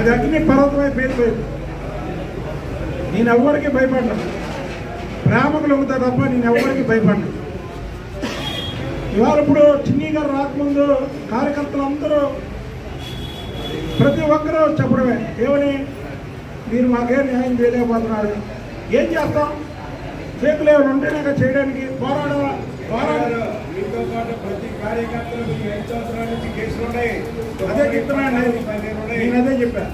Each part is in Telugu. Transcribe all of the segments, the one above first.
అది అగ్ని పర్వతమై పేరుపోయింది నేను ఎవ్వరికి భయపడ్డా ప్రేమకులు అవుతా తప్ప నేను ఎవ్వరికి భయపడ్డా ఇవాళ ఇప్పుడు చిన్ని గారు రాకముందు కార్యకర్తలు అందరూ ప్రతి ఒక్కరూ చెప్పడమే. ఏమని? మీరు మాకేం న్యాయం చేయలేకపోతున్నారు. ఏం చేస్తాం? చేతులు ఏమైనా ఉంటేనే చేయడానికి పోరాడాలా? మీతో పాటు ప్రతి కార్యకర్తలు మీకు ఐదు సంవత్సరాల నుంచి కేసులు ఉన్నాయి అదే చెప్తున్నాను నేను. అదే చెప్పా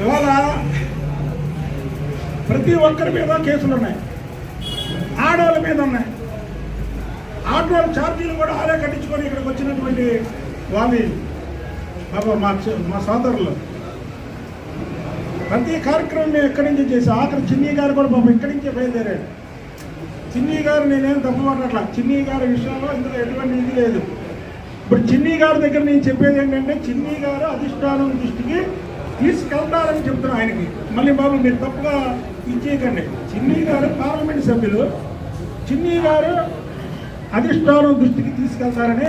ఇవాళ ప్రతి ఒక్కరి మీద కేసులు ఉన్నాయి ఆడవాళ్ళ మీద ఉన్నాయి ఆటోల ఛార్జీలు కూడా ఆలే కట్టించుకొని ఇక్కడికి వచ్చినటువంటి వాళ్ళు పాప మా మా సోదరులు ప్రతి కార్యక్రమం మేము ఎక్కడి నుంచి చేసాం? ఆఖరి చిన్ని గారు కూడా పాపం ఇక్కడి నుంచే బయలుదేరాడు? చిన్ని గారు నేనేం తప్పు మాట్లాడలా. చిన్ని గారి విషయంలో ఇందులో ఎటువంటి ఇది లేదు. ఇప్పుడు చిన్ని గారి దగ్గర నేను చెప్పేది ఏంటంటే చిన్ని గారు అధిష్టానం దృష్టికి తీసుకెళ్తారని చెప్తున్నాను ఆయనకి. మళ్ళీ బాబు మీరు తప్పుగా ఇచ్చేయకండి. చిన్ని గారు పార్లమెంట్ సభ్యులు. చిన్ని గారు అధిష్టానం దృష్టికి తీసుకెళ్తారని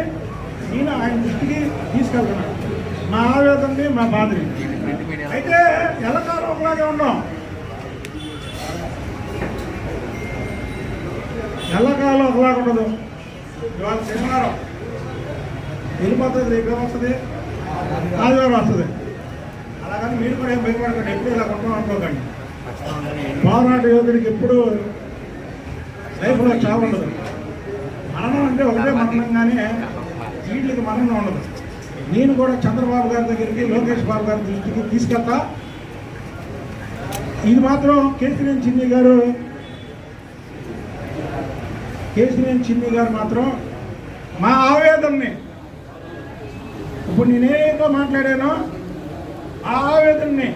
నేను ఆయన దృష్టికి తీసుకెళ్తున్నాను. మా ఆవేదనని మా బాధని. అయితే ఎలకాలం ఉన్నాం. ఎల్లకాలం ఒకలాగా ఉండదు. ఇవాళ శనివారం. వెళ్ళిపోతుంది రేపు ఏమొస్తుంది ఆదివారం వస్తుంది. అలాగని మీరు కూడా ఏం భయపడకండి ఎప్పుడు ఇలా ఉంటాం అనుకోకండి. పోరాట యోగుడికి ఎప్పుడు లైఫ్లో చావు ఉండదు. మరణం అంటే ఒకటే మరణం కానీ వీటికి మరణం ఉండదు. నేను కూడా చంద్రబాబు గారి దగ్గరికి లోకేష్ బాబు గారి దృష్టికి తీసుకెళ్తా. ఇది మాత్రం కేసీనేని చిన్ని గారు. కేసీనేని చిన్ని గారు మాత్రం మా ఆవేదనని. ఇప్పుడు నేనేదో మాట్లాడానో ఆ ఆవేదనని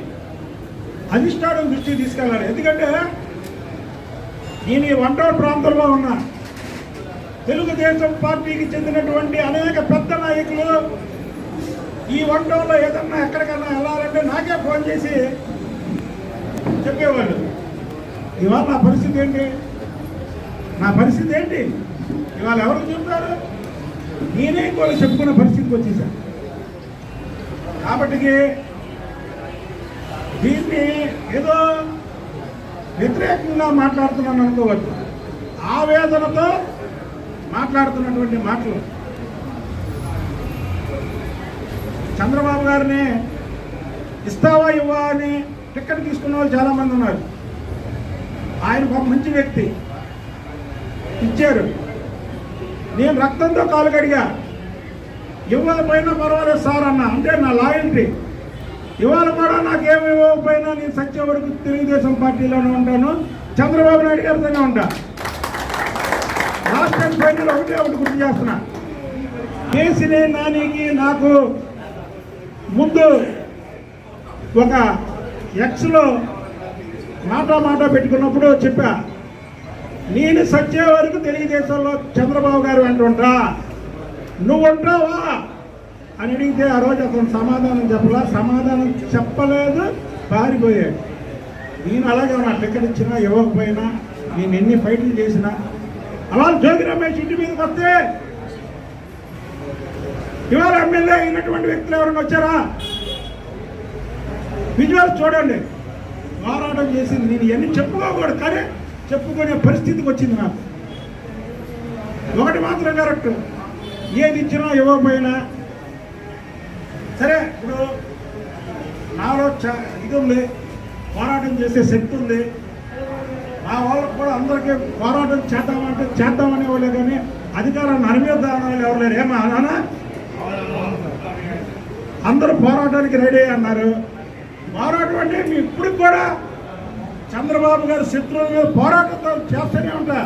అధిష్టానం దృష్టికి తీసుకెళ్ళాలి. ఎందుకంటే నేను ఈ వంటౌట్ ప్రాంతంలో ఉన్నా. తెలుగుదేశం పార్టీకి చెందినటువంటి అనేక పెద్ద నాయకులు ఈ వంటంలో ఏదన్నా ఎక్కడికన్నా వెళ్ళాలంటే నాకే ఫోన్ చేసి చెప్పేవాళ్ళు. ఇవాళ నా పరిస్థితి ఏంటి? నా పరిస్థితి ఏంటి? ఇవాళ ఎవరు చెప్తారు నేనే కూడా చెప్పుకున్న పరిస్థితికి వచ్చేసాను కాబట్టి దీన్ని ఏదో వ్యతిరేకంగా మాట్లాడుతున్నాను అనుకోవద్దు. ఆవేదనతో మాట్లాడుతున్నటువంటి మాటలు. చంద్రబాబు గారిని ఇస్తావా ఇవ్వా అని టిక్కెట్ తీసుకున్న వాళ్ళు చాలామంది ఉన్నారు. ఆయన ఒక మంచి వ్యక్తి. ఇచ్చారు. నేను రక్తంతో కాలు కడిగా ఇవ్వకపోయినా పర్వాలేదు సార్ అన్న అంటే నా లాయల్టీ. ఇవాళ కూడా నాకేమి ఇవ్వకపోయినా నేను సత్య వరకు తెలుగుదేశం పార్టీలోనే ఉంటాను. చంద్రబాబు నాయుడు గారితోనే ఉంటా. లాస్ట్ టైం ఫైనల్ ఒకటే ఒకటి గుర్తు చేస్తున్నా. కేసీనే నానికి నాకు ముందు ఒక ఎక్స్లో మాట మాట పెట్టుకున్నప్పుడు చెప్పా. నేను సచ్చే వరకు తెలుగుదేశంలో చంద్రబాబు గారు అంటుంటా నువ్వు ఉంటావా అని అడిగితే ఆ రోజు అతను సమాధానం చెప్పలా. సమాధానం చెప్పలేదు పారిపోయాడు. నేను అలాగే నా టికెట్ ఇచ్చినా ఇవ్వకపోయినా నేను ఎన్ని ఫైట్లు చేసినా. అలా జోగి రమేష్ ఇంటి మీదకి వస్తే ఇవాళ ఎమ్మెల్యే అయినటువంటి వ్యక్తులు ఎవరైనా వచ్చారా? విజువల్స్ చూడండి. పోరాటం చేసింది. నేను ఇవన్నీ చెప్పుకోకూడదు కానీ చెప్పుకునే పరిస్థితికి వచ్చింది నాకు. ఒకటి మాత్రం కరెక్ట్. ఏది ఇచ్చినా ఇవ్వకపోయినా సరే ఇప్పుడు నాలో చ- ఇది ఉంది. పోరాటం చేసే శక్తి ఉంది. ఆ వాళ్ళకు కూడా అందరికీ పోరాటం చేద్దామంటే చేద్దామనే వాళ్ళే కానీ అధికారాన్ని అనిమేద్దాం వాళ్ళు ఎవరు లేరు. ఏమన్నా అందరూ పోరాటానికి రెడీ అన్నారు. మారటువంటి ఇప్పుడు కూడా చంద్రబాబు గారి శత్రువుల మీద పోరాటం చేస్తూనే ఉంటా.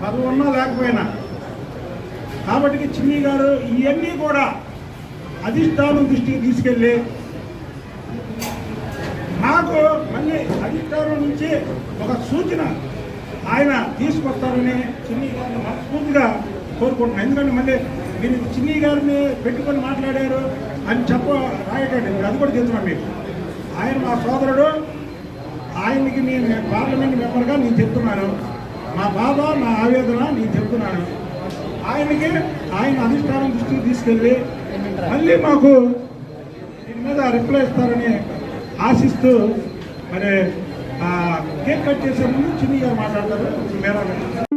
పదవి ఉన్నా లేకపోయినా. కాబట్టి చిన్ని గారు ఇవన్నీ కూడా అధిష్టానం దృష్టికి తీసుకెళ్ళి నాకు మళ్ళీ అధిష్టానం నుంచి ఒక సూచన ఆయన తీసుకొస్తారని చిన్ని గారిని మనస్ఫూర్తిగా కోరుకుంటున్నాను. ఎందుకంటే మళ్ళీ మీరు చిన్ని గారిని పెట్టుకొని మాట్లాడారు అని చెప్ప రాయకండి. అది కూడా చెప్తున్నాను మీకు. ఆయన మా సోదరుడు ఆయనకి నేను పార్లమెంట్ మెంబర్గా నేను చెప్తున్నాను. మా బాధ నా ఆవేదన నేను చెప్తున్నాను. ఆయనకి ఆయన అధిష్టానం దృష్టికి తీసుకెళ్ళి మళ్ళీ మాకు దీని మీద రిప్లై ఇస్తారని ఆశిస్తూ మరి ఆ, కేక్ కట్ చేసే ముందు చిన్ని మాట్లాడతారు. మేరా